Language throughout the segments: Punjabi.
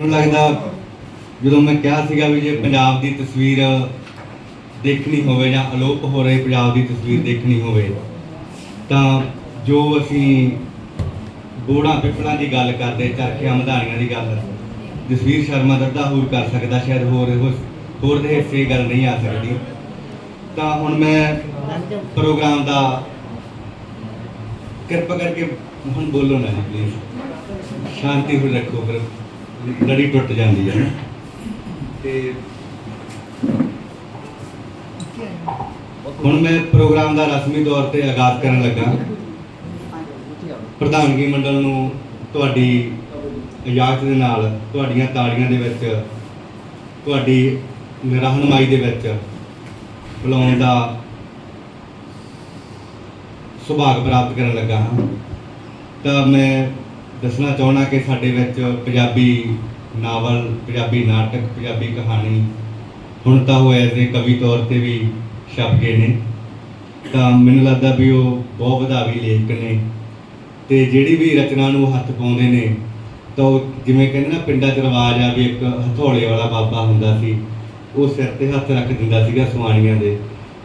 ਮੈਨੂੰ ਲੱਗਦਾ ਜਦੋਂ ਮੈਂ ਕਿਹਾ ਸੀਗਾ ਵੀ ਜੇ ਪੰਜਾਬ ਦੀ ਤਸਵੀਰ ਦੇਖਣੀ ਹੋਵੇ ਜਾਂ ਅਲੋਪ ਹੋ ਰਹੀ ਪੰਜਾਬ ਦੀ ਤਸਵੀਰ ਦੇਖਣੀ ਹੋਵੇ, ਤਾਂ ਜੋ ਅਸੀਂ ਬੋੜਾਂ ਪਿੱਪਲਾਂ ਦੀ ਗੱਲ ਕਰਦੇ, ਚਰਖਿਆਂ ਮਧਾਣੀਆਂ ਦੀ ਗੱਲ, ਜਸਵੀਰ ਸ਼ਰਮਾ ਦੱਦਾ ਹੋਰ ਕਰ ਸਕਦਾ, ਸ਼ਾਇਦ ਹੋਰ ਹੋਰ- ਹੋਰ ਦੇ ਹਿੱਸੇ ਗੱਲ ਨਹੀਂ ਆ ਸਕਦੀ। ਤਾਂ ਹੁਣ ਮੈਂ ਪ੍ਰੋਗਰਾਮ ਦਾ ਕਿਰਪਾ ਕਰਕੇ ਹੁਣ ਬੋਲੋ ਨਾ ਜੀ ਪਲੀਜ਼ ਸ਼ਾਂਤੀ ਹੋ ਰੱਖੋ ਫਿਰ। ਲੜੀ ਟੁੱਟ ਜਾਂਦੀ ਹੈ ਨਾ। ਤੇ ਹੁਣ ਮੈਂ ਪ੍ਰੋਗਰਾਮ ਦਾ ਰਸਮੀ ਤੌਰ ਤੇ ਆਗਾਜ਼ ਕਰਨ ਲੱਗਾ ਪ੍ਰਧਾਨਗੀ ਮੰਡਲ ਨੂੰ ਤੁਹਾਡੀ ਇਜਾਜ਼ਤ ਦੇ ਨਾਲ, ਤੁਹਾਡੀਆਂ ਤਾੜੀਆਂ ਦੇ ਵਿੱਚ, ਤੁਹਾਡੀ ਰਹਿਨਮਾਈ ਦੇ ਵਿੱਚ ਬੁਲਾਉਣ ਦਾ ਸੁਭਾਗ ਪ੍ਰਾਪਤ ਕਰਨ ਲੱਗਾ ਹਾਂ ਤਾਂ ਮੈਂ ਦੱਸਣਾ ਚਾਹਣਾ ਕਿ ਸਾਡੇ ਵਿੱਚ ਪੰਜਾਬੀ ਨਾਵਲ, ਪੰਜਾਬੀ ਨਾਟਕ, ਪੰਜਾਬੀ ਕਹਾਣੀ ਹੁਣ ਤਾਂ ਉਹ ਐਜ਼ ਏ ਕਵੀ ਤੌਰ ਤੇ ਵੀ ਛਪ ਗਏ ਨੇ। ਤਾਂ ਮੈਨੂੰ ਲੱਗਦਾ ਵੀ ਉਹ ਬਹੁਤ ਵਧਾਵੀ ਲੇਖਕ ਨੇ ਤੇ ਜਿਹੜੀ ਵੀ ਰਚਨਾ ਨੂੰ ਹੱਥ ਪਾਉਂਦੇ ਨੇ, ਤਾਂ ਉਹ ਜਿਵੇਂ ਕਹਿੰਦੇ ਨਾ, ਪਿੰਡਾਂ 'ਚ ਰਿਵਾਜ ਆ ਵੀ ਇੱਕ ਹਥੌੜੇ ਵਾਲਾ ਬਾਬਾ ਹੁੰਦਾ ਸੀ, ਉਹ ਸਿਰ ਤੇ ਹੱਥ ਰੱਖ ਦਿੰਦਾ ਸੀਗਾ ਸੁਆਣੀਆਂ ਦੇ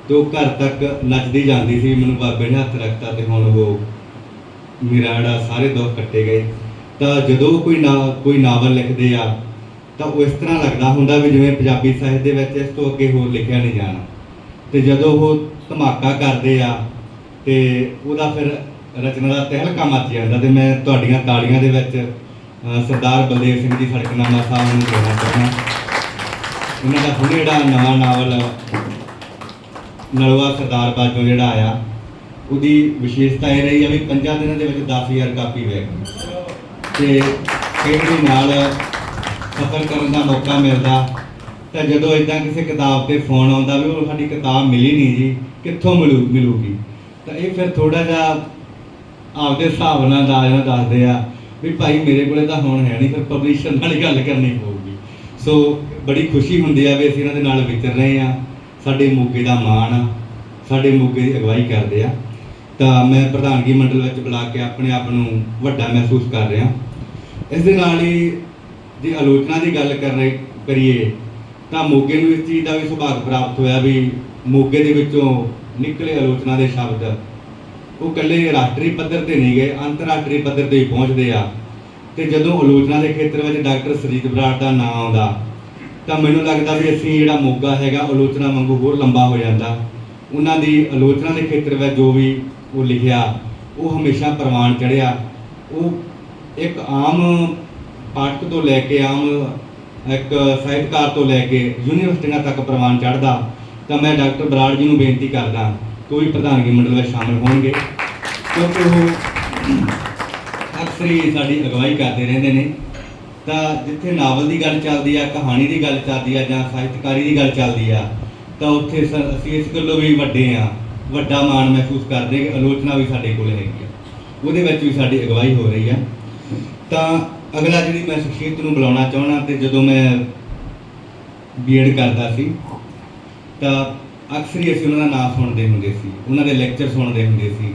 ਤੇ ਉਹ ਘਰ ਤੱਕ ਨੱਚਦੀ ਜਾਂਦੀ ਸੀ ਮੈਨੂੰ ਬਾਬੇ ਨੇ ਹੱਥ ਰੱਖਤਾ ਤੇ ਹੁਣ ਉਹ ਮੇਰਾ ਜਿਹੜਾ ਸਾਰੇ ਦੁੱਖ ਕੱਟੇ ਗਏ। ਤਾਂ ਜਦੋਂ ਕੋਈ ਨਾ ਕੋਈ ਨਾਵਲ ਲਿਖਦੇ ਆ, ਤਾਂ ਉਹ ਇਸ ਤਰ੍ਹਾਂ ਲੱਗਦਾ ਹੁੰਦਾ ਵੀ ਜਿਵੇਂ ਪੰਜਾਬੀ ਸਾਹਿਤ ਦੇ ਵਿੱਚ ਇਸ ਤੋਂ ਅੱਗੇ ਹੋਰ ਲਿਖਿਆ ਨਹੀਂ ਜਾਣਾ। ਤੇ ਜਦੋਂ ਉਹ ਧਮਾਕਾ ਕਰਦੇ ਆ, ਤੇ ਉਹਦਾ ਫਿਰ ਰਚਨਾ ਦਾ ਤਹਿਲਕਾ ਮੱਚ ਜਾਂਦਾ ਤੇ ਮੈਂ ਤੁਹਾਡੀਆਂ ਤਾੜੀਆਂ ਦੇ ਵਿੱਚ ਸਰਦਾਰ ਬਲਦੇਵ ਸਿੰਘ ਜੀ ਸੜਕਨਾਮਾ ਸਾਹਿਬ ਨੂੰ ਦੇਣਾ ਚਾਹੁੰਦਾ ਉਹਨਾਂ ਦਾ ਹੁਣੇ ਜਿਹੜਾ ਨਵਾਂ ਨਾਵਲ ਨਲਵਾ ਸਰਦਾਰ ਬਾਜੋ ਜਿਹੜਾ ਆਇਆ ਉਹਦੀ ਵਿਸ਼ੇਸ਼ਤਾ ਇਹ ਰਹੀ ਆ ਵੀ ਪੰਜਾਂ ਦਿਨਾਂ ਦੇ ਵਿੱਚ 10000 ਕਾਪੀ ਵੇਚ ਤੇ ਕਿਹੜੀ ਨਾਲ ਸਫ਼ਰ ਕਰਨ ਦਾ ਮੌਕਾ ਮਿਲਦਾ। ਤਾਂ ਜਦੋਂ ਇਦਾਂ ਕਿਸੇ ਕਿਤਾਬ ਤੇ ਫੋਨ ਆਉਂਦਾ ਵੀ ਉਹ ਸਾਡੀ ਕਿਤਾਬ ਮਿਲੀ ਨਹੀਂ ਜੀ, ਕਿੱਥੋਂ ਮਿਲੂ, ਮਿਲੂਗੀ? ਤਾਂ ਇਹ ਫਿਰ ਥੋੜਾ ਜਿਹਾ ਆਪਦੇ ਹਿਸਾਬ ਨਾਲ ਅੰਦਾਜ਼ ਨਾਲ ਦੱਸਦੇ ਆ ਵੀ ਭਾਈ ਮੇਰੇ ਕੋਲੇ ਤਾਂ ਹੁਣ ਹੈ ਨਹੀਂ, ਫਿਰ ਪਬਲਿਸ਼ਰ ਨਾਲ ਹੀ ਗੱਲ ਕਰਨੀ ਪਊਗੀ। ਸੋ ਬੜੀ ਖੁਸ਼ੀ ਹੁੰਦੀ ਆ ਵੀ ਅਸੀਂ ਇਹਨਾਂ ਦੇ ਨਾਲ ਵਿਚਰ ਰਹੇ ਆ। ਸਾਡੇ ਮੋਗੇ ਦਾ ਮਾਣ ਆ, ਸਾਡੇ ਮੋਗੇ ਦੀ ਅਗਵਾਈ ਕਰਦੇ ਆ। ਤਾਂ ਮੈਂ ਪ੍ਰਧਾਨਗੀ ਮੰਡਲ ਵਿੱਚ ਬੁਲਾ ਕੇ ਆਪਣੇ ਆਪ ਨੂੰ ਵੱਡਾ ਮਹਿਸੂਸ ਕਰ ਰਿਹਾ। ਇਸ ਦੇ ਨਾਲ ਹੀ ਜੇ ਆਲੋਚਨਾ ਦੀ ਗੱਲ ਕਰ ਰਹੇ ਕਰੀਏ, ਤਾਂ ਮੋਗੇ ਨੂੰ ਇਸ ਚੀਜ਼ ਦਾ ਵੀ ਸੁਭਾਗ ਪ੍ਰਾਪਤ ਹੋਇਆ ਵੀ ਮੋਗੇ ਦੇ ਵਿੱਚੋਂ ਨਿਕਲੇ ਆਲੋਚਨਾ ਦੇ ਸ਼ਬਦ। ਉਹ ਇਕੱਲੇ ਰਾਸ਼ਟਰੀ ਪੱਧਰ ਤੇ ਨਹੀਂ ਗਏ, ਅੰਤਰਰਾਸ਼ਟਰੀ ਪੱਧਰ ਤੇ ਹੀ ਪਹੁੰਚਦੇ ਆ। ਤੇ ਜਦੋਂ ਆਲੋਚਨਾ ਦੇ ਖੇਤਰ ਵਿੱਚ ਡਾਕਟਰ ਸਰੀਤ ਬਰਾੜ ਦਾ ਨਾਮ ਆਉਂਦਾ, ਤਾਂ ਮੈਨੂੰ ਲੱਗਦਾ ਵੀ ਅਸੀਂ ਜਿਹੜਾ ਮੋਗਾ ਹੈਗਾ, ਆਲੋਚਨਾ ਵਾਂਗੂ ਹੋਰ ਲੰਬਾ ਹੋ ਜਾਂਦਾ। ਉਹਨਾਂ ਦੀ ਆਲੋਚਨਾ ਦੇ ਖੇਤਰ ਵਿੱਚ ਜੋ ਵੀ ਉਹ ਲਿਖਿਆ, ਉਹ ਹਮੇਸ਼ਾ ਪ੍ਰਵਾਨ ਚੜਿਆ ਉਹ ਇੱਕ ਆਮ ਪਾਠਕ ਤੋਂ ਲੈ ਕੇ ਆਮ, ਇੱਕ ਸਾਹਿਤਕਾਰ ਤੋਂ ਲੈ ਕੇ ਯੂਨੀਵਰਸਿਟੀਆਂ ਤੱਕ ਪ੍ਰਵਾਨ ਚੜਦਾ ਤਾਂ ਮੈਂ ਡਾਕਟਰ ਬਰਾੜ ਜੀ ਨੂੰ ਬੇਨਤੀ ਕਰਦਾ ਕਿ ਉਹ ਵੀ ਪ੍ਰਧਾਨਗੀ ਮੰਡਲ ਵਿੱਚ ਸ਼ਾਮਲ ਹੋਣਗੇ, ਕਿਉਂਕਿ ਉਹ ਅਕਸਰ ਹੀ ਸਾਡੀ ਅਗਵਾਈ ਕਰਦੇ ਰਹਿੰਦੇ ਨੇ। ਤਾਂ ਜਿੱਥੇ ਨਾਵਲ ਦੀ ਗੱਲ ਚੱਲਦੀ ਆ, ਕਹਾਣੀ ਦੀ ਗੱਲ ਚੱਲਦੀ ਆ ਜਾਂ ਸਾਹਿਤਕਾਰੀ ਦੀ ਗੱਲ ਚੱਲਦੀ ਆ, ਤਾਂ ਉੱਥੇ ਸ- ਅਸੀਂ ਇਸ ਗੱਲੋਂ ਵੀ ਵੱਡੇ ਆ। ਵੱਡਾ ਮਾਣ ਮਹਿਸੂਸ ਕਰਦੇ ਕਿ ਆਲੋਚਨਾ ਵੀ ਸਾਡੇ ਕੋਲ ਹੈਗੀ ਆ। ਉਹਦੇ ਵਿੱਚ ਵੀ ਸਾਡੀ ਅਗਵਾਈ ਹੋ ਰਹੀ ਆ। ਤਾਂ ਅਗਲਾ ਜਿਹੜੀ ਮੈਂ ਸ਼ਖਸੀਅਤ ਨੂੰ ਬੁਲਾਉਣਾ ਚਾਹਣਾ ਤੇ ਜਦੋਂ ਮੈਂ ਬੀਐਡ ਕਰਦਾ ਸੀ, ਤਾਂ ਅਕਸਰ ਹੀ ਅਸੀਂ ਉਹਨਾਂ ਦਾ ਨਾਮ ਸੁਣਦੇ ਹੁੰਦੇ ਸੀ, ਉਹਨਾਂ ਦੇ ਲੈਕਚਰ ਸੁਣਦੇ ਹੁੰਦੇ ਸੀ।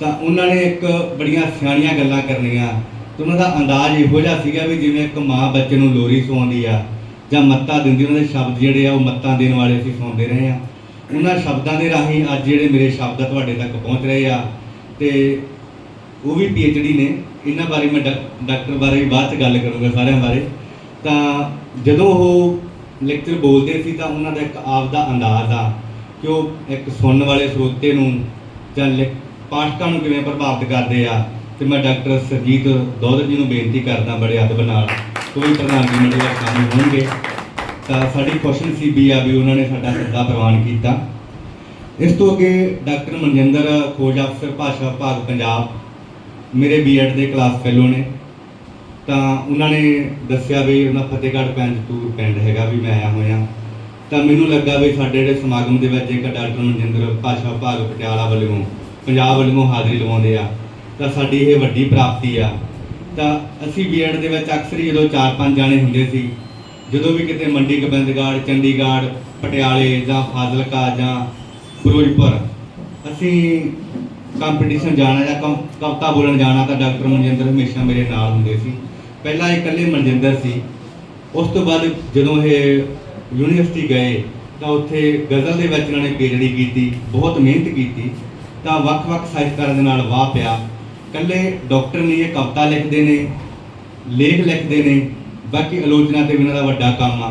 ਤਾਂ ਉਹਨਾਂ ਨੇ ਇੱਕ ਬੜੀਆਂ ਸਿਆਣੀਆਂ ਗੱਲਾਂ ਕਰਨੀਆਂ ਤੇ ਉਹਨਾਂ ਦਾ ਅੰਦਾਜ਼ ਇਹੋ ਜਿਹਾ ਸੀਗਾ ਵੀ ਜਿਵੇਂ ਇੱਕ ਮਾਂ ਬੱਚੇ ਨੂੰ ਲੋਰੀ ਸੁਆਉਂਦੀ ਆ ਜਾਂ ਮੱਤਾ ਦਿੰਦੀ, ਉਹਨਾਂ ਦੇ ਸ਼ਬਦ ਜਿਹੜੇ ਆ ਉਹ ਮੱਤਾਂ ਦੇਣ ਵਾਲੇ ਅਸੀਂ ਸੁਣਦੇ ਰਹੇ ਆ। ਉਹਨਾਂ ਸ਼ਬਦਾਂ ਦੇ ਰਾਹੀਂ ਅੱਜ ਜਿਹੜੇ ਮੇਰੇ ਸ਼ਬਦ ਆ ਤੁਹਾਡੇ ਤੱਕ ਪਹੁੰਚ ਰਹੇ ਆ ਤੇ ਉਹ ਵੀ ਡੀ ਨੇ, ਇਹਨਾਂ ਬਾਰੇ ਮੈਂ ਡਾ- ਡਾਕਟਰ ਬਾਰੇ ਵੀ ਬਾਅਦ ਚ ਗੱਲ ਕਰੂੰਗਾ ਸਾਰਿਆਂ ਬਾਰੇ। ਤਾਂ ਜਦੋਂ ਉਹ ਲੈਕਚਰ ਬੋਲਦੇ ਸੀ ਤਾਂ ਉਹਨਾਂ ਦਾ ਇੱਕ ਆਪ ਦਾ ਅੰਦਾਜ਼ ਆ ਕਿ ਉਹ ਇੱਕ ਸੁਣਨ ਵਾਲੇ ਸਰੋਤੇ ਨੂੰ ਜਾਂ ਲਿਖ- ਪਾਠਕਾਂ ਨੂੰ ਕਿਵੇਂ ਪ੍ਰਭਾਵਿਤ ਕਰਦੇ ਆ ਤੇ ਮੈਂ ਡਾਕਟਰ ਸਰਜੀਤ ਦੌਧਰ ਜੀ ਨੂੰ ਬੇਨਤੀ ਕਰਦਾ, ਬੜੇ ਅਦਬ ਨਾਲ ਕੋਈ ਪ੍ਰਧਾਨਗੀ ਮੰਡਲ ਵਿੱਚ ਸ਼ਾਮਿਲ ਹੋਣਗੇ। ਤਾਂ ਸਾਡੀ ਖੁਸ਼ਨਸੀਬੀ ਆ ਵੀ ਉਹਨਾਂ ਨੇ ਸਾਡਾ ਸੱਦਾ ਪ੍ਰਵਾਨ ਕੀਤਾ। ਇਸ ਤੋਂ ਅੱਗੇ ਡਾਕਟਰ ਮਨਜਿੰਦਰ ਖੋਜ ਅਫਸਰ, ਭਾਸ਼ਾ ਵਿਭਾਗ ਪੰਜਾਬ, ਮੇਰੇ ਬੀਐਡ ਦੇ ਕਲਾਸ ਫੈਲੋ ਨੇ। ਤਾਂ ਉਹਨਾਂ ਨੇ ਦੱਸਿਆ ਵੀ ਉਹਨਾਂ ਫਤਿਹਗੜ੍ਹ ਪੈਂਜਪੂਰ ਪਿੰਡ ਹੈਗਾ ਵੀ ਮੈਂ ਆਇਆ ਹੋਇਆ। ਤਾਂ ਮੈਨੂੰ ਲੱਗਾ ਵੀ ਸਾਡੇ ਜਿਹੜੇ ਸਮਾਗਮ ਦੇ ਵਿੱਚ ਜੇਕਰ ਡਾਕਟਰ ਮਨਜਿੰਦਰ, ਭਾਸ਼ਾ ਵਿਭਾਗ ਪਟਿਆਲਾ ਵੱਲੋਂ, ਪੰਜਾਬ ਵੱਲੋਂ ਹਾਜ਼ਰੀ ਲਵਾਉਂਦੇ ਆ। ਤਾਂ ਸਾਡੀ ਇਹ ਵੱਡੀ ਪ੍ਰਾਪਤੀ ਆ। ਤਾਂ ਅਸੀਂ ਬੀਐਡ ਦੇ ਵਿੱਚ ਅਕਸਰ ਹੀ ਜਦੋਂ 4-5 ਜਾਣੇ ਹੁੰਦੇ ਸੀ ਜਦੋਂ ਵੀ ਕਿਤੇ ਮੰਡੀ ਗੋਬਿੰਦਗੜ੍ਹ, ਚੰਡੀਗੜ੍ਹ, ਪਟਿਆਲੇ ਜਾਂ ਫਾਜ਼ਿਲਕਾ ਜਾਂ ਫਿਰੋਜ਼ਪੁਰ, ਅਸੀਂ ਕੰਪੀਟੀਸ਼ਨ ਜਾਣਾ ਜਾਂ ਕਵ- ਕਵਿਤਾ ਬੋਲਣ ਜਾਣਾ ਤਾਂ ਡਾਕਟਰ ਮਨਜਿੰਦਰ ਹਮੇਸ਼ਾ ਮੇਰੇ ਨਾਲ ਹੁੰਦੇ ਸੀ। ਪਹਿਲਾਂ ਇਹ ਇਕੱਲੇ ਮਨਜਿੰਦਰ ਸੀ। ਉਸ ਤੋਂ ਬਾਅਦ ਜਦੋਂ ਇਹ ਯੂਨੀਵਰਸਿਟੀ ਗਏ, ਤਾਂ ਉੱਥੇ ਗਜ਼ਲ ਦੇ ਵਿੱਚ ਉਹਨਾਂ ਨੇ ਪੀਐਚਡੀ ਕੀਤੀ, ਬਹੁਤ ਮਿਹਨਤ ਕੀਤੀ, ਤਾਂ ਵੱਖ-ਵੱਖ ਸਾਹਿਤਕਾਰਾਂ ਦੇ ਨਾਲ ਵਾਹ ਪਿਆ। ਇਕੱਲੇ ਡਾਕਟਰ ਨਹੀਂ, ਇਹ ਕਵਿਤਾ ਲਿਖਦੇ ਨੇ, ਲੇਖ ਲਿਖਦੇ ਨੇ। ਬਾਕੀ ਆਲੋਚਨਾ ਤੇ ਵੀ ਇਹਨਾਂ ਦਾ ਵੱਡਾ ਕੰਮ ਆ।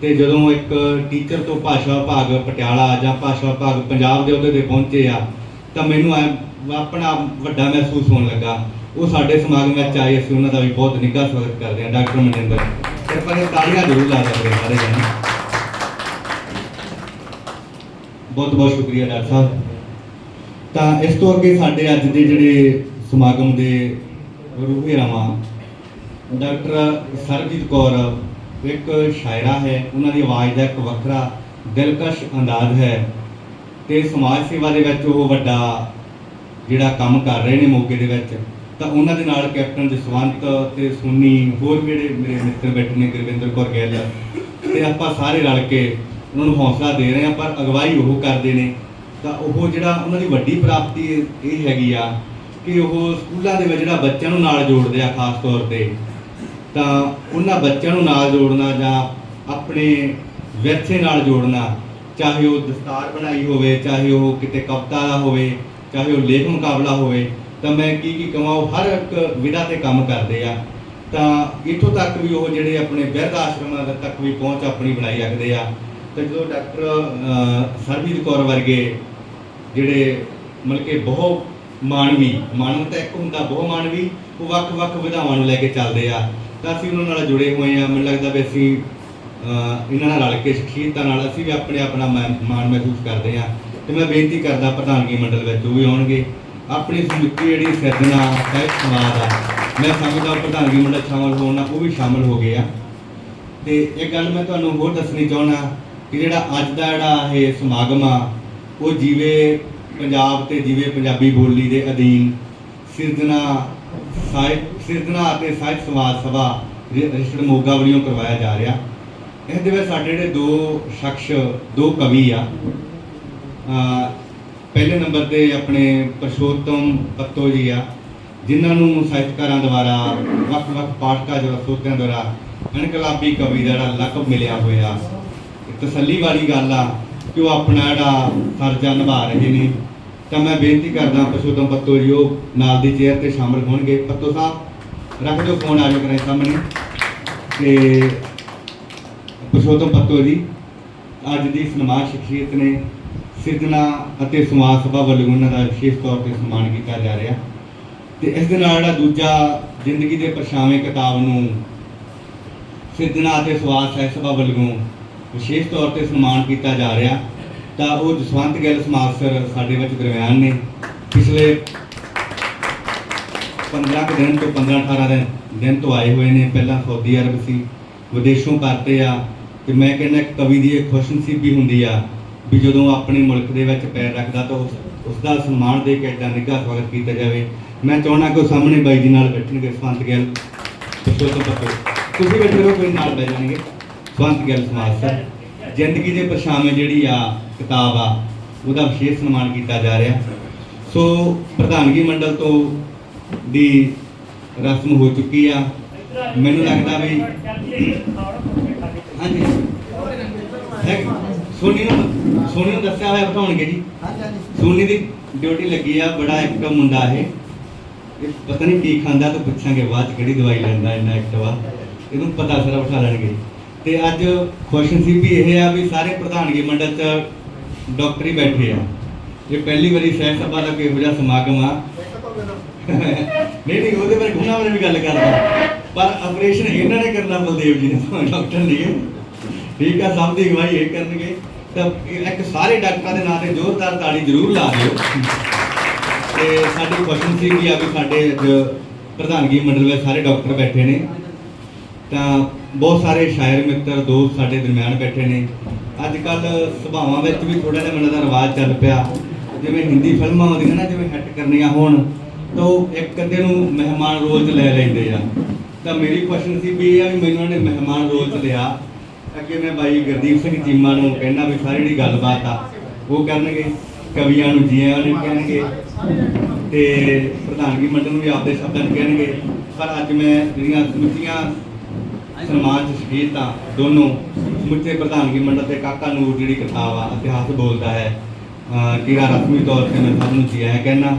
ਤੇ ਜਦੋਂ ਇੱਕ ਟੀਚਰ ਤੋਂ ਭਾਸ਼ਾ ਵਿਭਾਗ ਪਟਿਆਲਾ ਜਾਂ ਭਾਸ਼ਾ ਵਿਭਾਗ ਪੰਜਾਬ ਦੇ ਉਹਦੇ ਤੇ ਪਹੁੰਚੇ ਆ, ਤਾਂ ਮੈਨੂੰ ਐ ਆਪਣਾ ਵੱਡਾ ਮਹਿਸੂਸ ਹੋਣ ਲੱਗਾ। ਉਹ ਸਾਡੇ ਸਮਾਗਮ ਵਿੱਚ ਆਏ, ਅਸੀਂ ਉਹਨਾਂ ਦਾ ਵੀ ਬਹੁਤ ਨਿੱਘਾ ਸਵਾਗਤ ਕਰਦੇ ਹਾਂ। ਡਾਕਟਰ ਮਨਿੰਦਰ, ਕਿਰਪਾ ਕਰਕੇ ਤਾੜੀਆਂ ਜ਼ਰੂਰ ਲਾ ਸਕਦੇ ਸਾਰੇ ਜਣੇ। ਬਹੁਤ ਬਹੁਤ ਸ਼ੁਕਰੀਆ ਡਾਕਟਰ ਸਾਹਿਬ। ਤਾਂ ਇਸ ਤੋਂ ਅੱਗੇ ਸਾਡੇ ਅੱਜ ਦੇ ਜਿਹੜੇ ਸਮਾਗਮ ਦੇ ਰੂਹੇ ਰਵਾਂ ਡਾਕਟਰ ਸਰਜੀਤ ਕੌਰ, ਇੱਕ ਸ਼ਾਇਰਾ ਹੈ, ਉਹਨਾਂ ਦੀ ਆਵਾਜ਼ ਦਾ ਇੱਕ ਵੱਖਰਾ ਦਿਲਕਸ਼ ਅੰਦਾਜ਼ ਹੈ ਤੇ ਸਮਾਜ ਸੇਵਾ ਦੇ ਵਿੱਚ ਉਹ ਵੱਡਾ ਜਿਹੜਾ ਕੰਮ ਕਰ ਰਹੇ ਨੇ ਮੌਕੇ ਦੇ ਵਿੱਚ, ਤਾਂ ਉਹਨਾਂ ਦੇ ਨਾਲ ਕੈਪਟਨ ਜਸਵੰਤ ਤੇ ਸੋਨੀ, ਹੋਰ ਵੀ ਜਿਹੜੇ ਮੇਰੇ ਮਿੱਤਰ ਬੈਠੇ ਨੇ, ਗੁਰਵਿੰਦਰ ਕੌਰ ਗੈਲ ਤੇ ਆਪਾਂ ਸਾਰੇ ਰਲ ਕੇ ਉਹਨਾਂ ਨੂੰ ਹੌਸਲਾ ਦੇ ਰਹੇ ਹਾਂ, ਪਰ ਅਗਵਾਈ ਉਹ ਕਰਦੇ ਨੇ। ਤਾਂ ਉਹ ਜਿਹੜਾ ਉਹਨਾਂ ਦੀ ਵੱਡੀ ਪ੍ਰਾਪਤੀ ਇਹ ਹੈਗੀ ਆ ਕਿ ਉਹ ਸਕੂਲਾਂ ਦੇ ਵਿੱਚ ਜਿਹੜਾ ਬੱਚਿਆਂ ਨੂੰ ਨਾਲ ਜੋੜਦੇ ਆ, ਖਾਸ ਤੌਰ ਤੇ ਤਾਂ ਉਹਨਾਂ ਬੱਚਿਆਂ ਨੂੰ ਨਾਲ ਜੋੜਨਾ ਜਾਂ ਆਪਣੇ ਵਿਰਸੇ ਨਾਲ ਜੋੜਨਾ ਚਾਹੇ ਉਹ ਦਸਤਾਰ ਬਣਾਈ ਹੋਵੇ ਚਾਹੇ ਉਹ ਕਿਤੇ ਕਵਿਤਾ ਦਾ ਹੋਵੇ ਚਾਹੇ ਉਹ ਲੇਖ ਮੁਕਾਬਲਾ ਹੋਵੇ ਤਾਂ ਮੈਂ ਕੀ ਕੀ ਕਹਾਂ ਉਹ ਹਰ ਇੱਕ ਵਿਧਾ ਤੇ ਕੰਮ ਕਰਦੇ ਆ। ਤਾਂ ਇੱਥੋਂ ਤੱਕ ਵੀ ਉਹ ਜਿਹੜੇ ਆਪਣੇ ਬਿਰਧ ਆਸ਼ਰਮਾਂ ਤੱਕ ਵੀ ਪਹੁੰਚ ਆਪਣੀ ਬਣਾਈ ਰੱਖਦੇ ਆ। ਤੇ ਜਦੋਂ ਡਾਕਟਰ ਅਹ, ਸਰਬਜੀਤ ਕੌਰ ਵਰਗੇ ਜਿਹੜੇ ਮਤਲਬ ਕਿ ਬਹੁ ਮਾਨਵੀ ਮਾਨਵ ਤਾਂ ਇੱਕ ਹੁੰਦਾ ਬਹੁ ਮਾਨਵੀ ਉਹ ਵੱਖ-ਵੱਖ ਵਿਧਾਵਾਂ ਨੂੰ ਲੈ ਕੇ ਚੱਲਦੇ ਆ। ਤਾਂ ਅਸੀਂ ਉਹਨਾਂ ਨਾਲ ਜੁੜੇ ਹੋਏ ਆ ਮੈਨੂੰ ਲੱਗਦਾ ਵੀ ਅਸੀਂ ਇਹਨਾਂ ਨਾਲ ਰਲ ਕੇ ਸ਼ਖਸੀਅਤਾਂ ਨਾਲ ਅਸੀਂ ਵੀ ਆਪਣੇ ਆਪਣਾ ਮਾਣ ਮਾਣ ਮਹਿਸੂਸ ਕਰਦੇ ਆ ਤੇ ਮੈਂ ਬੇਨਤੀ ਕਰਦਾ ਪ੍ਰਧਾਨਗੀ ਮੰਡਲ ਵਿੱਚ ਜੋ ਵੀ ਆਉਣਗੇ, ਆਪਣੀ ਸਮੁੱਚੀ ਜਿਹੜੀ ਸਿਰਜਣਾ ਸਾਹਿਤ ਸਮਾਜ ਆ, ਮੈਂ ਸਮਝਦਾ ਪ੍ਰਧਾਨਗੀ ਮੰਡਲ ਸ਼ਾਮਲ ਹੋਣ ਨਾਲ ਉਹ ਵੀ ਸ਼ਾਮਲ ਹੋ ਗਏ ਆ। ਤੇ ਇੱਕ ਗੱਲ ਮੈਂ ਤੁਹਾਨੂੰ ਹੋਰ ਦੱਸਣੀ ਚਾਹੁੰਦਾ ਕਿ ਜਿਹੜਾ ਅੱਜ ਦਾ ਜਿਹੜਾ ਇਹ ਸਮਾਗਮ ਆ, ਉਹ ਜੀਵੇ ਪੰਜਾਬ ਤੇ ਜਿਵੇਂ ਪੰਜਾਬੀ ਬੋਲੀ ਦੇ ਅਧੀਨ ਸਿਰਜਣਾ ਸਾਹਿਤ ਸਿਰਜਣਾ ਅਤੇ ਸਾਹਿਤ ਸਮਾਜ ਸਭਾ ਰਿਸ਼ਟ ਮੋਗਾ ਵੱਲੋਂ ਕਰਵਾਇਆ ਜਾ ਰਿਹਾ। ਇਹਦੇ ਵਿੱਚ ਸਾਡੇ ਜਿਹੜੇ ਦੋ ਸ਼ਖਸ, ਦੋ ਕਵੀ ਆ। ਪਹਿਲੇ ਨੰਬਰ ਤੇ ਆਪਣੇ ਪਰਸ਼ੋਤਮ ਪੱਤੋ ਜੀ ਆ, ਜਿਨ੍ਹਾਂ ਨੂੰ ਸਾਹਿਤਕਾਰਾਂ ਦੁਆਰਾ ਵੱਖ-ਵੱਖ ਪਾਠਕਾਂ ਦੁਆਰਾ ਸੋਤਿਆਂ ਦੁਆਰਾ ਇਨਕਲਾਬੀ ਕਵੀ ਦਾ ਜਿਹੜਾ ਲਕਬ ਮਿਲਿਆ ਹੋਇਆ। ਤਸੱਲੀ ਵਾਲੀ ਗੱਲ ਆ ਕਿ ਉਹ ਆਪਣਾ ਜਿਹੜਾ ਸਰਜਾ ਨਿਭਾ ਰਹੇ ਨੇ। ਤਾਂ ਮੈਂ ਬੇਨਤੀ ਕਰਦਾ ਪਰਸ਼ੋਤਮ ਪੱਤੋ ਜੀ ਉਹ ਨਾਲ ਦੀ ਚੇਅਰ ਤੇ ਸ਼ਾਮਲ ਹੋਣਗੇ। ਪੱਤੋ ਸਾਹਿਬ, ਰੱਖ ਦਿਓ ਫੋਨ ਆ ਜਾਓ ਕਰੇ ਸਾਹਮਣੇ। ਤੇ ਪਰਸ਼ੋਤਮ ਪੱਤੋ ਜੀ, ਅੱਜ ਦੀ ਸਨਮਾਨ ਸ਼ਖਸੀਅਤ ਨੇ ਸਿਰਜਣਾ ਅਤੇ ਸਮਾਜ ਸਭਾ ਵੱਲੋਂ ਉਹਨਾਂ ਦਾ ਵਿਸ਼ੇਸ਼ ਤੌਰ ਤੇ ਸਨਮਾਨ ਕੀਤਾ ਜਾ ਰਿਹਾ। ਤੇ ਇਸ ਦੇ ਨਾਲ ਜਿਹੜਾ ਦੂਜਾ ਜ਼ਿੰਦਗੀ ਦੇ ਪਰਛਾਵੇਂ ਕਿਤਾਬ ਨੂੰ ਸਿਰਜਣਾ ਅਤੇ ਸਮਾਜ ਸਾਹਿਤ ਸਭਾ ਵੱਲੋਂ ਵਿਸ਼ੇਸ਼ ਤੌਰ ਤੇ ਸਨਮਾਨ ਕੀਤਾ ਜਾ ਰਿਹਾ। ਤਾਂ ਉਹ ਜਸਵੰਤ ਗਿੱਲ ਸਮਾਜਸਰ ਸਾਡੇ ਵਿੱਚ ਦਰਮਿਆਨ ਨੇ। ਪਿਛਲੇ 15 ਕੁ ਦਿਨ ਤੋਂ 15 18 ਦਿਨ ਦਿਨ ਤੋਂ ਆਏ ਹੋਏ ਨੇ। ਪਹਿਲਾਂ ਸਾਊਦੀ ਅਰਬ ਸੀ, ਵਿਦੇਸ਼ੋਂ ਕਰਤੇ ਆ। ਤੇ ਮੈਂ ਕਹਿੰਦਾ ਕਵੀ ਦੀ ਇਹ ਖੁਸ਼ਨਸੀਬੀ ਹੁੰਦੀ ਆ ਵੀ ਜਦੋਂ ਆਪਣੇ ਮੁਲਕ ਦੇ ਵਿੱਚ ਪੈਰ ਰੱਖਦਾ ਤਾਂ ਉਸ ਦਾ ਸਨਮਾਨ ਦੇ ਕੇ ਏਡਾ ਨਿੱਘਾ ਸਵਾਗਤ ਕੀਤਾ ਜਾਵੇ। ਮੈਂ ਚਾਹੁੰਦਾ ਕਿ ਉਹ ਸਾਹਮਣੇ ਬਾਈ ਜੀ ਨਾਲ ਬੈਠਣਗੇ ਸਵੰਤ ਗਿੱਲ। ਪਰਸ਼ੋਤਮ ਪੱਤੋ ਤੁਸੀਂ ਬੈਠੇ ਰਹੋ ਕੋਈ ਨਾਲ ਬਹਿ ਜਾਣਗੇ। ਸਵੰਤ ਗਿੱਲ ਸਮਾਜ ਸਰ। ਜ਼ਿੰਦਗੀ ਦੇ ਪਰਛਾਵੇਂ ਜਿਹੜੀ ਆ ਕਿਤਾਬ ਆ ਉਹਦਾ ਵਿਸ਼ੇਸ਼ ਸਨਮਾਨ ਕੀਤਾ ਜਾ ਰਿਹਾ। ਸੋ ਪ੍ਰਧਾਨਗੀ ਮੰਡਲ ਤੋਂ ਦੀ ਰਸਮ ਹੋ ਚੁੱਕੀ ਆ। ਮੈਨੂੰ ਲੱਗਦਾ ਵੀ ਹਾਂਜੀ। ਸੋਨੀ ਨੂੰ ਸੋਨੀ ਨੂੰ ਦੱਸਿਆ ਹੋਇਆ ਬਿਠਾਉਣਗੇ ਜੀ। ਸੋਨੀ ਦੀ ਡਿਊਟੀ ਲੱਗੀ ਆ ਬੜਾ ਇੱਕ ਮੁੰਡਾ ਇਹ। ਇਹ ਪਤਾ ਨਹੀਂ ਕੀ ਖਾਂਦਾ ਤਾਂ ਪੁੱਛਾਂਗੇ ਬਾਅਦ ਕਿਹੜੀ ਦਵਾਈ ਲੈਂਦਾ ਇੰਨਾ ਐਕਟਿਵਾ ਇਹਨੂੰ ਪਤਾ ਸਾਰਾ ਬਿਠਾ ਲੈਣਗੇ ਤੇ ਅੱਜ ਖੁਸ਼ਨਸੀਬੀ ਇਹ ਆ ਵੀ ਸਾਰੇ ਪ੍ਰਧਾਨਗੀ ਮੰਡਲ 'ਚ ਡਾਕਟਰ ਹੀ ਬੈਠੇ ਆ। ਇਹ ਪਹਿਲੀ ਵਾਰੀ ਸਹਿ ਸਭਾ ਦਾ ਕੋਈ ਇਹੋ ਜਿਹਾ ਸਮਾਗਮ ਆ। ਨਹੀਂ ਨਹੀਂ, ਉਹਦੇ ਬਾਰੇ ਗੁਣਾ ਬਾਰੇ ਵੀ ਗੱਲ ਕਰਦਾ ਪਰ ਆਪਰੇਸ਼ਨ ਇਹਨਾਂ ਨੇ ਕਰਨਾ ਬਲਦੇਵ ਜੀ ਨੇ, ਡਾਕਟਰ ਨਹੀਂ ਠੀਕ ਆ, ਸਭ ਦੀ ਅਗਵਾਈ ਇਹ ਕਰਨਗੇ। ਤਾਂ ਇੱਕ ਸਾਰੇ ਡਾਕਟਰਾਂ ਦੇ ਨਾਂ ਤੇ ਜ਼ੋਰਦਾਰ ਤਾੜੀ ਜ਼ਰੂਰ ਲਾ ਦਿਓ। ਤੇ ਸਾਡੀ ਕੁਐਸਚਨ ਸੀ ਕਿ ਆ ਵੀ ਸਾਡੇ ਅੱਜ ਪ੍ਰਧਾਨਗੀ ਮੰਡਲ ਵਿੱਚ ਸਾਰੇ ਡਾਕਟਰ ਬੈਠੇ ਨੇ। ਤਾਂ ਬਹੁਤ ਸਾਰੇ ਸ਼ਾਇਰ ਮਿੱਤਰ, ਦੋਸਤ ਸਾਡੇ ਦਰਮਿਆਨ ਬੈਠੇ ਨੇ। ਅੱਜ ਕੱਲ ਸੁਭਾਵਾਂ ਵਿੱਚ ਵੀ ਥੋੜਾ ਜਿਹਾ ਮੈਨੂੰ ਦਾ ਰਿਵਾਜ ਚੱਲ ਪਿਆ। ਜਿਵੇਂ ਹਿੰਦੀ ਫਿਲਮਾਂ ਆਉਂਦੀਆਂ ਨਾ, ਜਿਵੇਂ ਹਿੱਟ ਕਰਨੀਆਂ ਹੋਣ, ਤਾਂ ਉਹ ਇੱਕ ਅੱਧੇ ਨੂੰ ਮਹਿਮਾਨ ਰੋਲ 'ਚ ਲੈ ਲੈਂਦੇ ਆ। ਤਾਂ ਮੇਰੀ ਕੁਐਸਚਨ ਸੀ ਵੀ ਇਹ ਆ ਵੀ ਮੈਨੂੰ ਨੇ ਮਹਿਮਾਨ ਰੋਲ 'ਚ ਲਿਆ। ਅੱਗੇ ਮੈਂ ਬਾਈ ਗੁਰਦੀਪ ਸਿੰਘ ਚੀਮਾ ਨੂੰ ਕਹਿਣਾ ਵੀ ਸਾਰੀ ਜਿਹੜੀ ਗੱਲਬਾਤ ਆ, ਉਹ ਕਰਨਗੇ। ਕਵੀਆਂ ਨੂੰ ਜੀਆਂ ਨੂੰ ਕਹਿਣਗੇ। ਤੇ ਪ੍ਰਧਾਨਗੀ ਮੰਡਲ ਨੂੰ ਵੀ ਆਪਦੇ ਸ਼ਬਦਾਂ 'ਚ ਕਹਿਣਗੇ। ਪਰ ਅੱਜ ਮੈਂ ਜਿਹੜੀਆਂ ਸਮੁੱਚੀਆਂ ਸਨਮਾਨ ਚ ਸ਼ਹੀਦਾਂ ਦੋਨੋਂ ਸਮੁੱਚੇ ਪ੍ਰਧਾਨਗੀ ਮੰਡਲ ਤੇ ਕਾਕਾ ਨੂਰ ਜਿਹੜੀ ਕਿਤਾਬ ਆ, ਇਤਿਹਾਸ ਬੋਲਦਾ ਹੈ। ਅਹ ਕਿਹੜਾ ਰਸਮੀ ਤੌਰ ਤੇ ਮੈਂ ਸਭ ਨੂੰ ਜੀ ਆਇਆਂ ਕਹਿਣਾ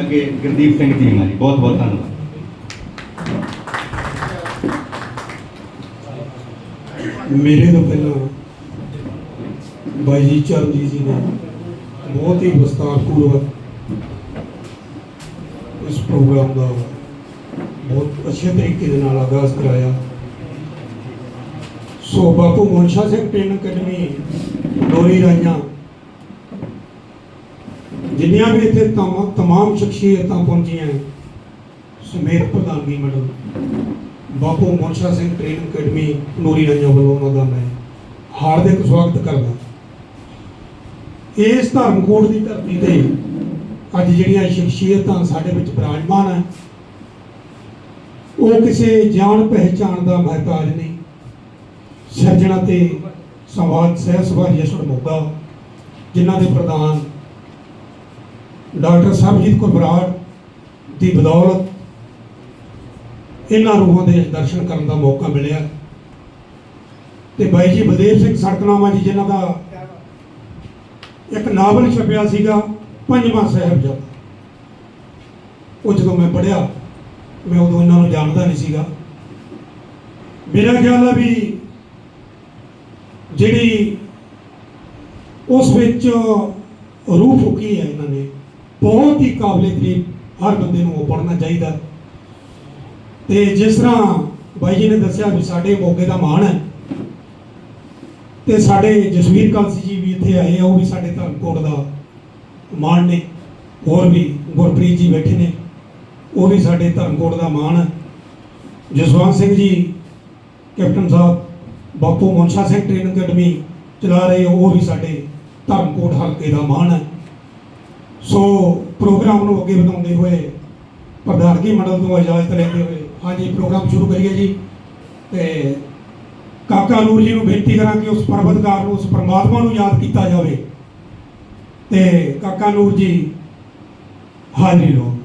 ਅੱਗੇ ਗੁਰਦੀਪ ਸਿੰਘ ਜੀ ਮਾਰੀ ਬਹੁਤ ਬਹੁਤ ਧੰਨਵਾਦ। ਮੇਰੇ ਤੋਂ ਪਹਿਲਾਂ ਬਾਈ ਜੀ ਚਰਨਜੀਤ ਜੀ ਨੇ ਬਹੁਤ ਹੀ ਵਿਸਤਾਰਪੂਰਵਕ ਇਸ ਪ੍ਰੋਗਰਾਮ ਦਾ ਬਹੁਤ ਅੱਛੇ ਤਰੀਕੇ ਦੇ ਨਾਲ ਆਗਾਜ਼ ਕਰਾਇਆ। ਸੋ ਬਾਪੂ ਮਨਸ਼ਾ ਸਿੰਘ ਟ੍ਰੇਨਿੰਗ ਅਕੈਡਮੀ ਡੋਰੀ ਰਾਈਆਂ ਜਿੰਨੀਆਂ ਵੀ ਇੱਥੇ ਤਮਾ- ਤਮਾਮ ਸ਼ਖਸੀਅਤਾਂ ਪਹੁੰਚੀਆਂ ਸਮੇਤ ਪ੍ਰਧਾਨਗੀ ਮੰਡਲ ਬਾਪੂ ਮੁਨਸ਼ਾ ਸਿੰਘ ਟ੍ਰੇਨਿੰਗ ਅਕੈਡਮੀ ਨੂਰੀ ਰਾਈਆਂ ਵੱਲੋਂ ਉਹਨਾਂ ਦਾ ਮੈਂ ਹਾਰਦਿਕ ਸਵਾਗਤ ਕਰਦਾ ਇਸ ਧਰਮਕੋਟ ਦੀ ਧਰਤੀ ਤੇ ਅੱਜ ਜਿਹੜੀਆਂ ਸ਼ਖਸੀਅਤਾਂ ਸਾਡੇ ਵਿੱਚ ਬਿਰਾਜਮਾਨ ਹੈ, ਉਹ ਕਿਸੇ ਜਾਣ ਪਹਿਚਾਣ ਦਾ ਮਹਤਾਜ ਨਹੀਂ। ਸਿਰਜਣਾ ਤੇ ਸੰਵਾਦ ਸਹਿ ਸਭਾ ਯਸ਼ਵਰ ਮੋਗਾ, ਜਿਨ੍ਹਾਂ ਦੇ ਪ੍ਰਧਾਨ ਡਾਕਟਰ ਸਾਹਿਬਜੀਤ ਕੌਰ ਬਰਾੜ ਦੀ ਬਦੌਲਤ ਇਹਨਾਂ ਰੂਹਾਂ ਦੇ ਦਰਸ਼ਨ ਕਰਨ ਦਾ ਮੌਕਾ ਮਿਲਿਆ। ਤੇ ਬਾਈ ਜੀ ਬਲਦੇਵ ਸਿੰਘ ਸੜਕਨਾਮਾ ਜੀ, ਜਿਨ੍ਹਾਂ ਦਾ ਇੱਕ ਨਾਵਲ ਛਪਿਆ ਸੀਗਾ ਪੰਜਵਾਂ ਸਾਹਿਬਜ਼ਾਦਾ। ਉਹ ਜਦੋਂ ਮੈਂ ਪੜ੍ਹਿਆ, ਮੈਂ ਉਦੋਂ ਇਹਨਾਂ ਨੂੰ ਜਾਣਦਾ ਨਹੀਂ ਸੀਗਾ। ਮੇਰਾ ਖਿਆਲ ਹੈ ਵੀ ਜਿਹੜੀ ਉਸ ਵਿੱਚ ਰੂਹ ਫੂਕੀ ਹੈ ਇਹਨਾਂ ਨੇ, ਬਹੁਤ ਹੀ ਕਾਬਲੇ ਤਾਰੀਫ ਹਰ ਬੰਦੇ ਨੂੰ ਉਹ ਪੜ੍ਹਨਾ ਚਾਹੀਦਾ। ਤੇ ਜਿਸ ਤਰ੍ਹਾਂ ਬਾਈ ਜੀ ਨੇ ਦੱਸਿਆ ਵੀ ਸਾਡੇ ਮੋਗੇ ਦਾ ਮਾਣ ਹੈ, ਤੇ ਸਾਡੇ ਜਸਵੀਰ ਕਾਂਸੀ ਜੀ ਵੀ ਇੱਥੇ ਆਏ ਆ, ਉਹ ਵੀ ਸਾਡੇ ਧਰਮਕੋਟ ਦਾ ਮਾਣ ਨੇ, ਹੋਰ ਵੀ ਗੁਰਪ੍ਰੀਤ ਜੀ ਬੈਠੇ ਨੇ, ਉਹ ਵੀ ਸਾਡੇ ਧਰਮਕੋਟ ਦਾ ਮਾਣ ਹੈ। ਜਸਵੰਤ ਸਿੰਘ ਜੀ, ਕੈਪਟਨ ਸਾਹਿਬ ਬਾਪੂ ਮਨਸ਼ਾ ਸਿੰਘ ਟ੍ਰੇਨਿੰਗ ਅਕੈਡਮੀ ਚਲਾ ਰਹੇ, ਉਹ ਵੀ ਸਾਡੇ ਧਰਮਕੋਟ ਹਲਕੇ ਦਾ ਮਾਣ ਹੈ। ਸੋ ਪ੍ਰੋਗਰਾਮ ਨੂੰ ਅੱਗੇ ਵਧਾਉਂਦੇ ਹੋਏ, ਪ੍ਰਧਾਨਗੀ ਮੰਡਲ ਤੋਂ ਇਜਾਜ਼ਤ ਲੈਂਦੇ ਹੋਏ। ਹਾਂਜੀ, ਪ੍ਰੋਗਰਾਮ ਸ਼ੁਰੂ ਕਰੀਏ ਜੀ। ਤੇ ਕਾਕਾ ਨੂਰ ਜੀ ਨੂੰ ਬੇਨਤੀ ਕਰਾਂ ਕਿ ਉਸ ਪਰਵਤਕਾਰ ਨੂੰ, ਉਸ ਪਰਮਾਤਮਾ ਨੂੰ ਯਾਦ ਕੀਤਾ ਜਾਵੇ। ਤੇ ਕਾਕਾ ਨੂਰ ਜੀ, ਹਾਜ਼ਰੀ ਲਓ।